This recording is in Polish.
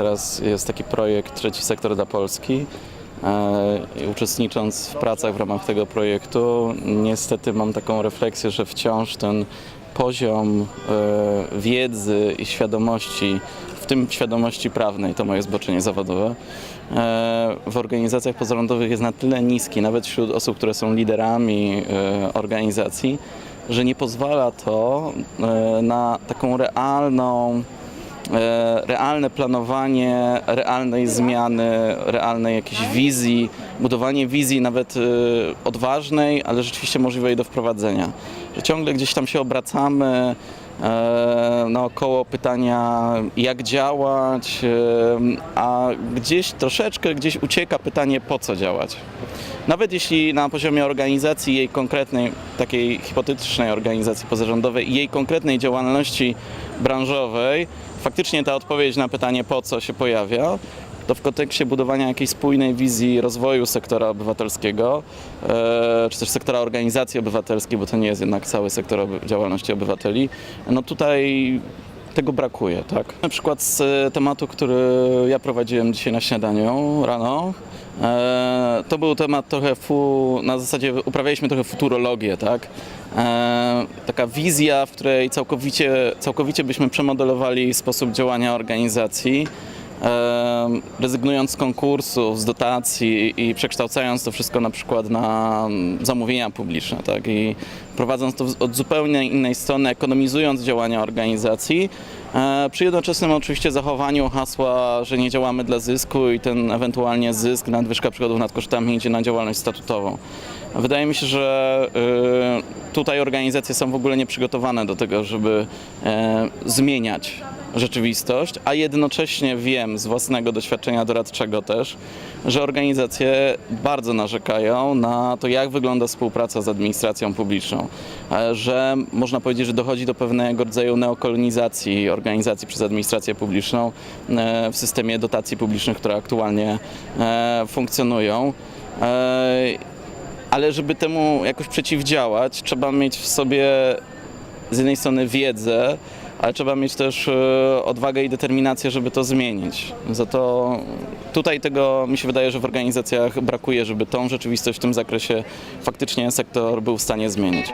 teraz jest taki projekt Trzeci Sektor dla Polski. E, Uczestnicząc w pracach w ramach tego projektu, niestety mam taką refleksję, że wciąż ten poziom e, wiedzy i świadomości, w tym świadomości prawnej, to moje zboczenie zawodowe, e, w organizacjach pozarządowych jest na tyle niski, nawet wśród osób, które są liderami organizacji, że nie pozwala to na taką realną realne planowanie, realnej zmiany, realnej jakiejś wizji, budowanie wizji nawet e, odważnej, ale rzeczywiście możliwej do wprowadzenia. Że ciągle gdzieś tam się obracamy e, naokoło pytania, jak działać, e, a gdzieś troszeczkę gdzieś ucieka pytanie, po co działać. Nawet jeśli na poziomie organizacji, jej konkretnej, takiej hipotetycznej organizacji pozarządowej i jej konkretnej działalności branżowej, faktycznie ta odpowiedź na pytanie po co się pojawia, to w kontekście budowania jakiejś spójnej wizji rozwoju sektora obywatelskiego, e, czy też sektora organizacji obywatelskiej, bo to nie jest jednak cały sektor działalności obywateli, no tutaj tego brakuje, tak? Na przykład z e, tematu, który ja prowadziłem dzisiaj na śniadaniu rano, e, to był temat trochę fu, na zasadzie uprawialiśmy trochę futurologię, tak? Taka wizja, w której całkowicie, całkowicie byśmy przemodelowali sposób działania organizacji, rezygnując z konkursów, z dotacji i przekształcając to wszystko na przykład na mm, zamówienia publiczne, tak? I prowadząc to od zupełnie innej strony, ekonomizując działania organizacji, e, przy jednoczesnym oczywiście zachowaniu hasła, że nie działamy dla zysku i ten ewentualnie zysk, nadwyżka przychodów nad kosztami idzie na działalność statutową. Wydaje mi się, że y, tutaj organizacje są w ogóle nieprzygotowane do tego, żeby e, zmieniać rzeczywistość, a jednocześnie wiem z własnego doświadczenia doradczego też, że organizacje bardzo narzekają na to, jak wygląda współpraca z administracją publiczną, E, że można powiedzieć, że dochodzi do pewnego rodzaju neokolonizacji organizacji przez administrację publiczną e, w systemie dotacji publicznych, które aktualnie e, funkcjonują. Ale żeby temu jakoś przeciwdziałać, trzeba mieć w sobie z jednej strony wiedzę, ale trzeba mieć też e, odwagę i determinację, żeby to zmienić. Za to tutaj tego mi się wydaje, że w organizacjach brakuje, żeby tą rzeczywistość w tym zakresie faktycznie sektor był w stanie zmienić.